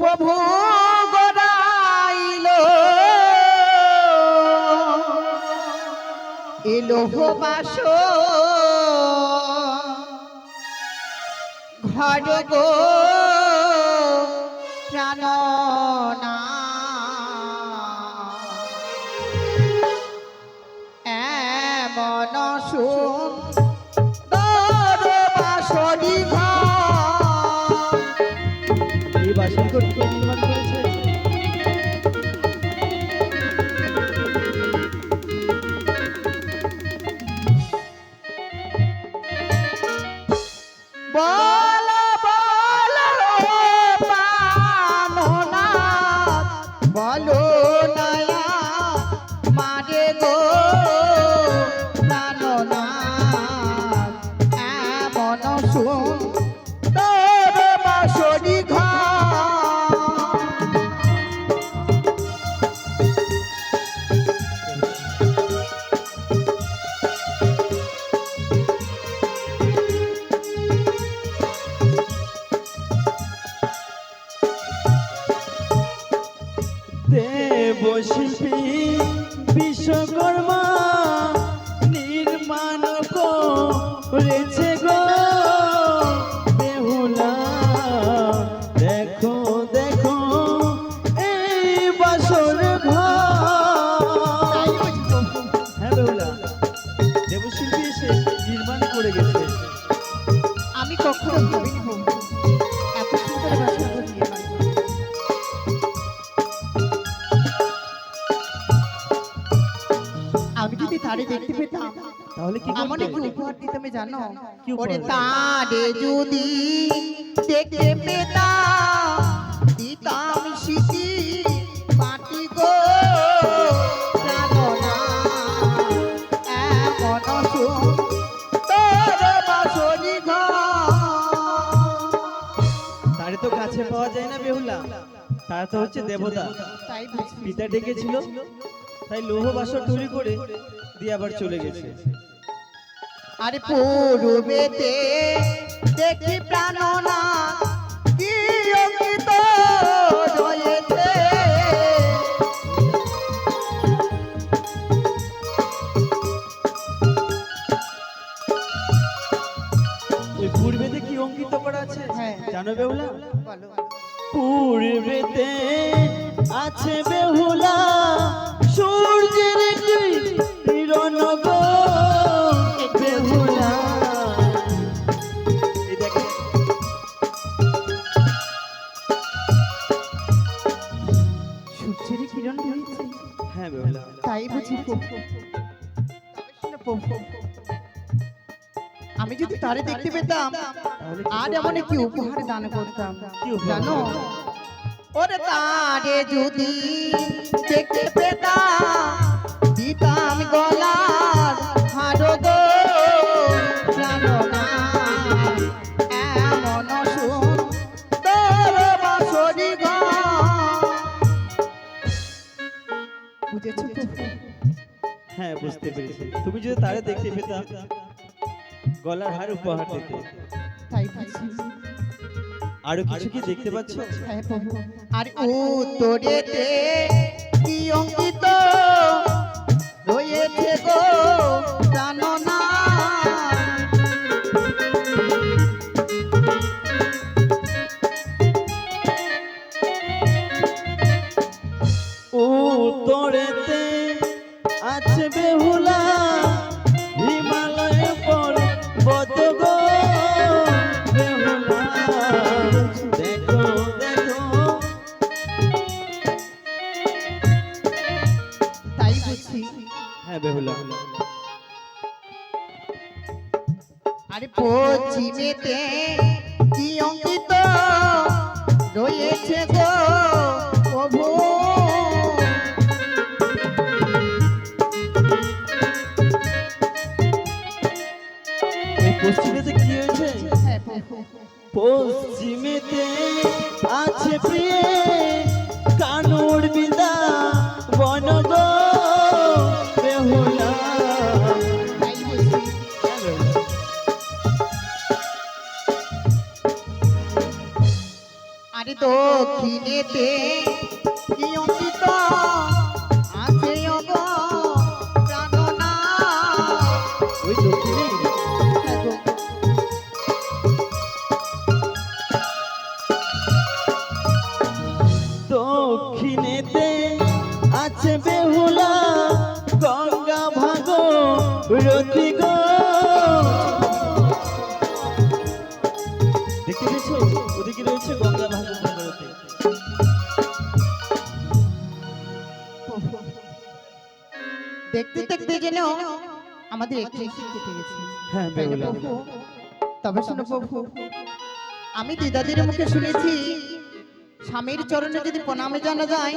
প্রভু গড়াইল। এলো বাস। ঘর গো এই শিল্পী বিশ্বকর্মা পেতাম। তাহলে কি আমার করতে? উপহার দিতে আমি জানো? ওরে তারে যদি দেখতে পেতাম দিতাম সিসি পাটি গো এমন তারে তো কাছে পাওয়া যায় না বেহুলা। তারা তো হচ্ছে দেবতা। পিতা ডেকেছিল। তাই লৌহ বাসর তৈরি করে দিয়ে আবার চলে গেছে। আরে পূর্বেতে দেখি প্রাণনা কি অঙ্কিত রয়েছে। ওই পূর্বেতে কি অঙ্কিত করা আছে? হ্যাঁ। জানো বলো। পূর্বেতে আছে আমি যদি দেখতে পেতাম আর এমন কি উপহার দান করতাম। জানো? ওরে তারে যদি দেখতে পেতাম দিতাম গলার হার গো। বুঝেছ হ্যাঁ বুঝতে পেরেছি। তুমি যদি তারে দেখতে পেতাম গলার হার উপহার দিতে তাই বুঝি। আরও কিছু কি দেখতে পাচ্ছ হ্যাঁ প্রভু। আর উত্তরেতে কি অঙ্কিত দক্ষিণেতে কি অঙ্কিত আছে ওই দক্ষিণে আমাদের একটু একটু কেটে গেছে হ্যাঁ বেহুলা তবে শোনো প্রভু আমি দিদাদির মুখে শুনেছি স্বামীর চরণে যদি প্রণামে জানা যায়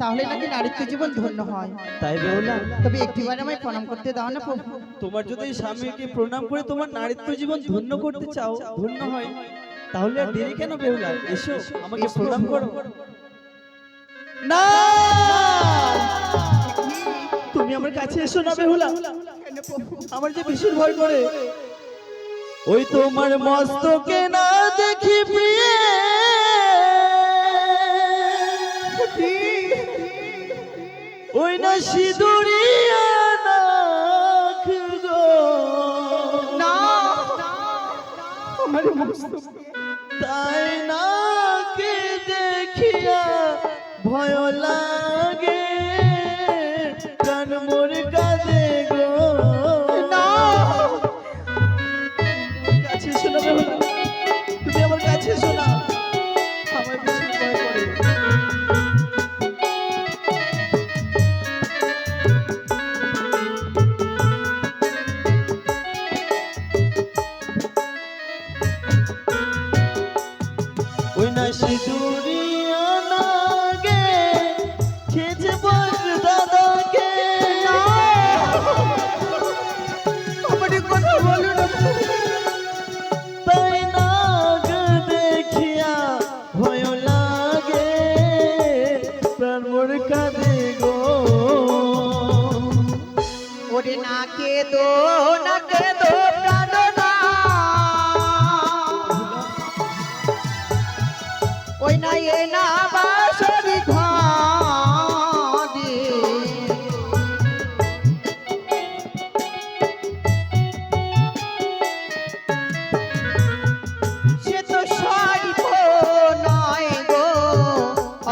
তাহলে নাকি নারীত্ব জীবন ধন্য হয়? তাই বেহুলা তবে একটিবার আমায় প্রণাম করতে দাও না প্রভু। তোমার যদি স্বামীকে প্রণাম করে তোমার নারীত্ব জীবন ধন্য করতে চাও ধন্য হয় তাহলে আর দেরি কেন বেহুলা এসো আমাকে এসো। প্রণাম করো। না! তুমি আমার কাছে এসো না বেহুলা। আমার যে ভীষণ ভয় করে। ওই তোমার মস্তকে না দেখি প্রিয়ে। ওই না সিঁদুরিয়া না। আমার মস্তক। তাই না কে দেখিয়া ভয় লাগে?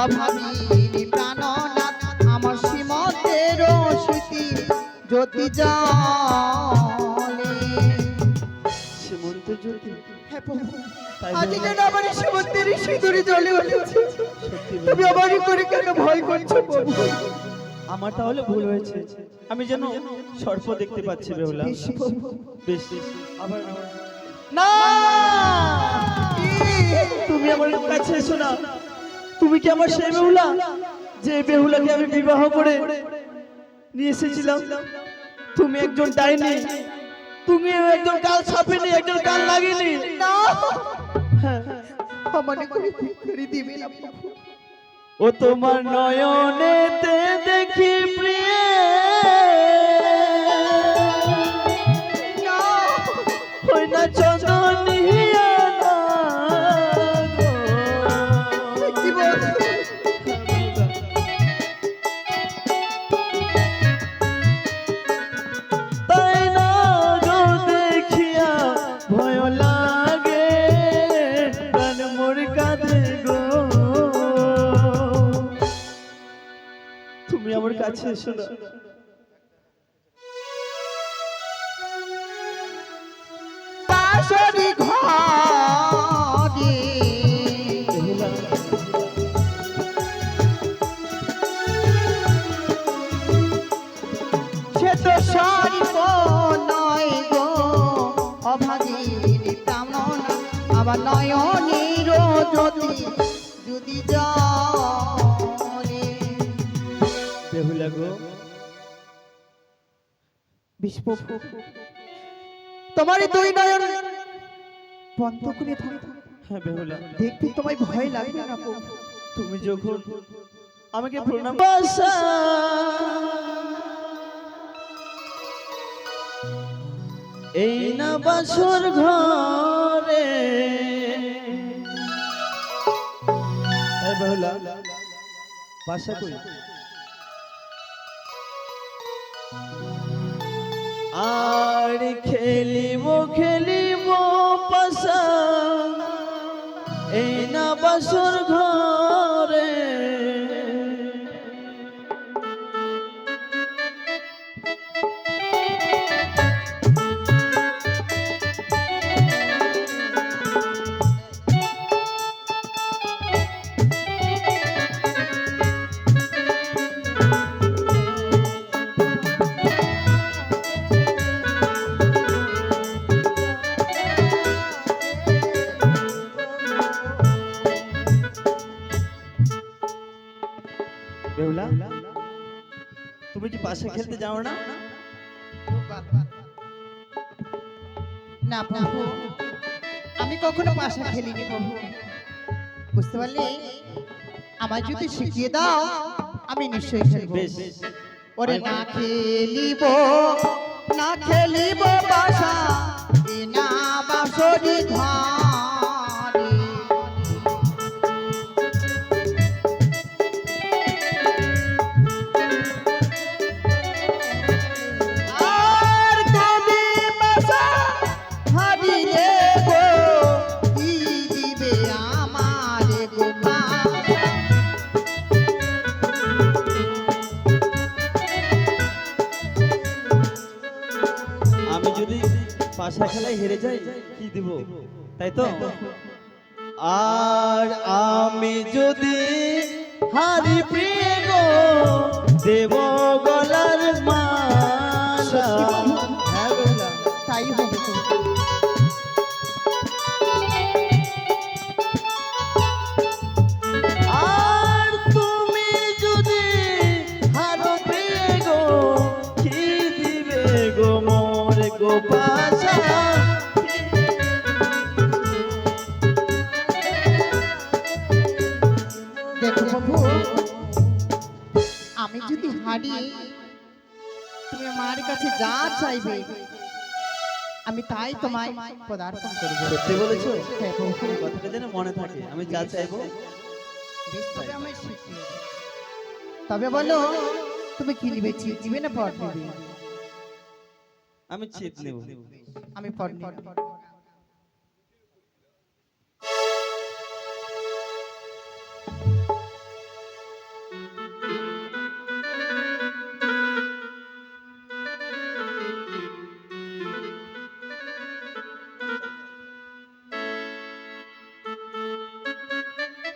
অভাবী প্রাণনাথ আমার শ্রীমতের স্মৃতি জ্যোতি জলে। সীমন্ত জ্যোতি? হ্যাঁ আমার শ্রীমতের সিঁদুরে জ্বলে উঠেছে। তুমি করে কেন ভয় করছ প্রভু? আমার তাহলে ভুল হয়েছে। আমি যেন সর্প দেখতে পাচ্ছি বেহুলা। বেশ প্রভু। বেশ। আবার না! তুমি আমার কাছে এসো না। তুমি কি আমার সেই বেহুলা? যে বেহুলাকে আমি বিবাহ করে নিয়ে এসেছিলাম। তুমি একজন ডাইনি। তুমি একজন কাল ছাপিনি একজন কাল লাগিনি। হ্যাঁ। আমাকে করে করে দিবে না ও তোমার নয়নেতে দেখি প্রিয়। আমার কাছে এসো না। বাঁশরি ঘরে। নয় জ্যোতি যদি জলে বিষ্প তোমার এই দুই নয়ন বন্ধ করে থাকো। হ্যাঁ বেহুলা। দেখতে তোমায় ভয় লাগবে না তুমি যখন আমাকে প্রণাম এই না বাসর ঘরে। হ্যাঁ বেহুলা বাসা কই? আর খেলিব খেলিব পাশা। এই না বাসর ঘরে বুঝতে পারলে? আমায় যদি শিখিয়ে দাও আমি নিশ্চয়ই খেলব ওরে না খেলিব না খেলিব বাসা না বাসরি ঘরে আমি যদি পাশা খেলায় হেরে যাই, কি দিব? তাই তো? আর আমি যদি হারি প্রিয় দেব গলার মালা। হ্যাঁ তাই হবে যদি হারি তুমি আমার কাছে যা চাইবে আমি তাই তোমায় পদার্পণ করব। সত্যি বলেছ? হ্যাঁ কথাটা যেন মনে থাকে। আমি যা চাইব তবে বলো তুমি কি নিবে? চিট দিবে না পট নিবে? আমি চিত নেব। আমি পট নিব।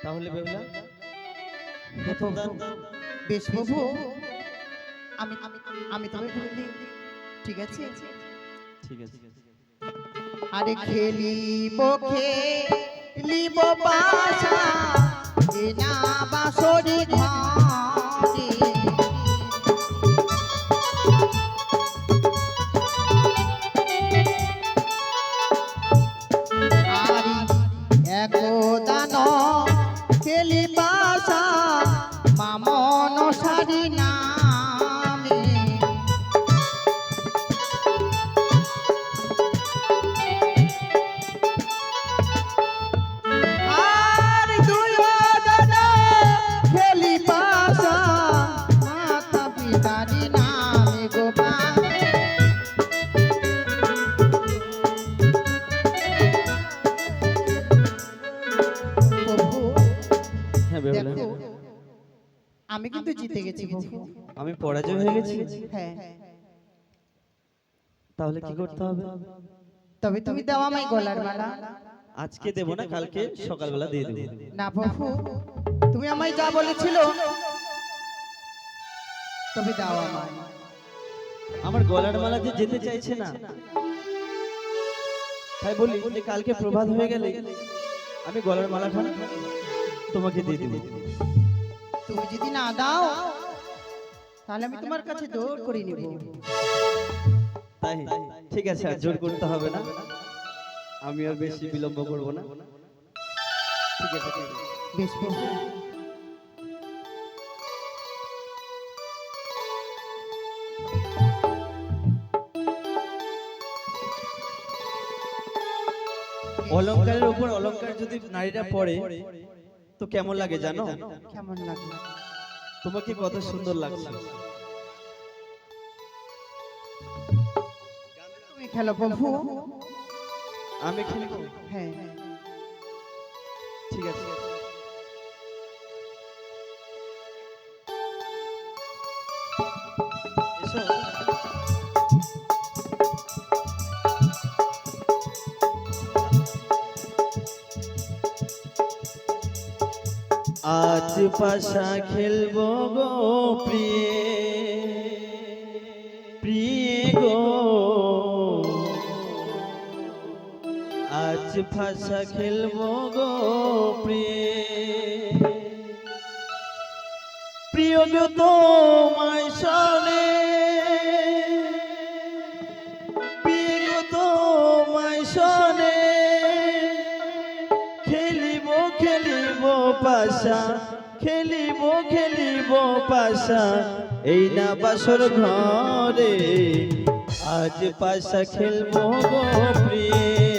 তাহলে বেহুলা প্রথম দান বেশ প্রভু আমি আমি আমি তবে বলি ঠিক আছে? ঠিক আছে। আরে খেলিব খেলিব বাসা এ না বাসরি ঘরে তাহলে কি করতে হবে? তবে তুমি দাও আমায় গলার মালা। আজকে দেব না কালকে সকালবেলা দিয়ে দেবো। না প্রভু তুমি আমায় যা বলেছিল তবে দাও আমায়। আমার গলার মালা যে যেতে চাইছে না। তাই বলি যে কালকে প্রভাত হয়ে গেলে আমি গলার মালাখানা তোমাকে দিয়ে দেবো। তুমি যদি না দাও তাহলে আমি তোমার কাছে দৌড় করে নিব। তাই? ঠিক আছে আর জোর করতে হবে না। আমি আর বেশি বিলম্ব করব না। ঠিক আছে বেশ প্রভু উপর অলংকার যদি নারীরা পড়ে তো কেমন লাগে জানো? কেমন লাগল তোমাকে কত সুন্দর লাগছে। খেলো প্রভু। আমি খেলব? হ্যাঁ। ঠিক আছে। আজ পাশা খেলব গো প্রিয়ে। ভাষা খেলব গো প্রিয়ে। প্রিয় তোমায় শোনে প্রিয় তোমায় শোনে খেলিব খেলিব পাশা, খেলিব খেলিব পাশা। এই না বাসর ঘরে আজ পাশা খেলব গো প্রিয়ে।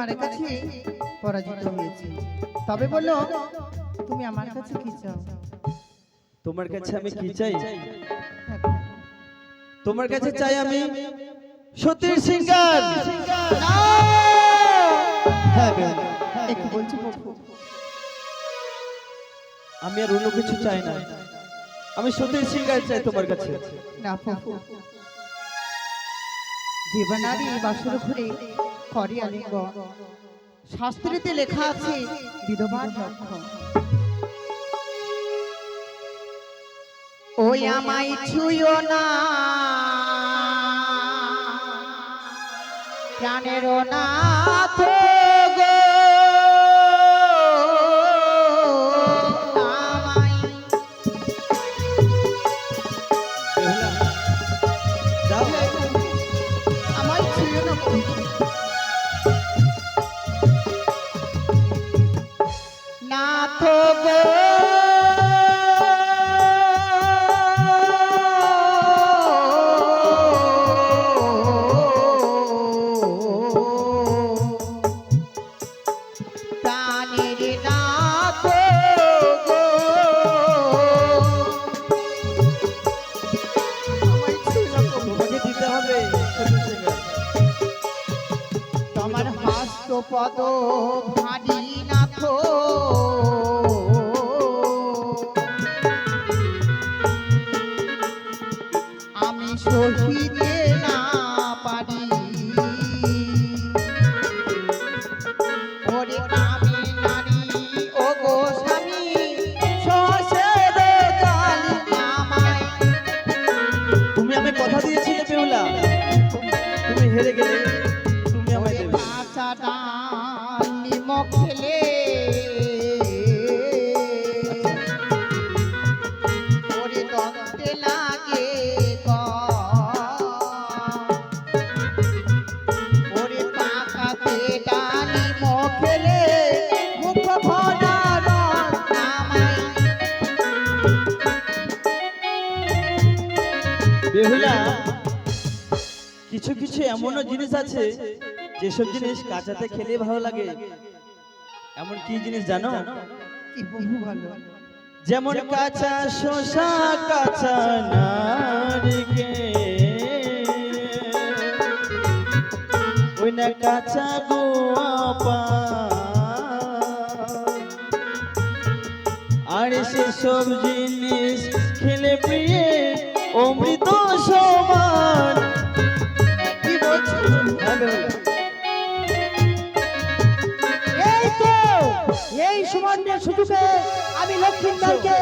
তোমার কাছে পরাজিত হয়েছি। তবে বলো তুমি আমার কাছে কি চাও? তোমার কাছে আমি কি চাই? তোমার কাছে চাই আমি সতীর সিঙ্গার আমি আর অন্য কিছু চাই না। আমি সতীর সিঙ্গার চাই তোমার কাছে। না জীবনারী বাসর ঘুরে করে আলিঙ্গন শাস্ত্রীতে লেখা আছে বিধবার লক্ষণ ওই আমায় ছুঁয়ো না। প্রাণের নাথ হাস্ত জিনিস আছে যেসব জিনিস কাঁচাতে খেলে ভালো লাগে। এমন কি জিনিস জানো? ভালো? যেমন কাঁচা শশা কাঁচা নারিকেল। ওই না কাঁচা গোয়া পান। আর সেসব জিনিস খেলে প্রিয়ে অমৃত এই তো এই সুবর্ণ সুযোগে আমি লক্ষ্মীন্দরকে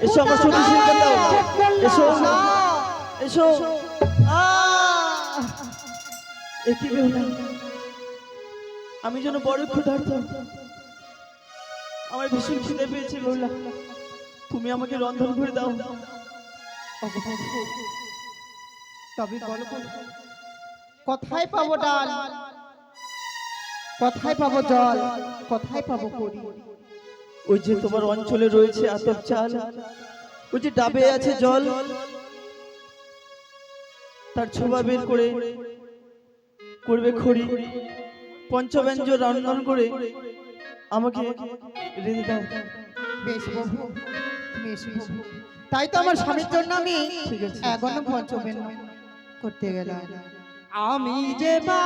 এসো আমার সতী সিংকে দাও। এসো। এসো। আহ! এ আমি যেন বড় ক্ষুধার্ত। আমার ভীষণ খিদে পেয়েছে বেহুলা। তুমি আমাকে রন্ধন করে দাও। তবে বলো। কোথায় পাবো ডাল? কোথায় পাবো জল? কোথায় পাবো করি ওই যে তোমার অঞ্চলে রয়েছে আতপ চাল ওই যে ডাবে আছে জল তার ছোবা বের করে করবে খড়ি। পঞ্চব্যঞ্জ রন্ধন করে আমাকে রেঁধে দাও। বেশ প্রভু তুমি প্রভু। তাই তো আমার স্বামীর জন্য আমি ঠিক আছে। এখনও পঞ্চমের করতে গেলাম। আমি যে মা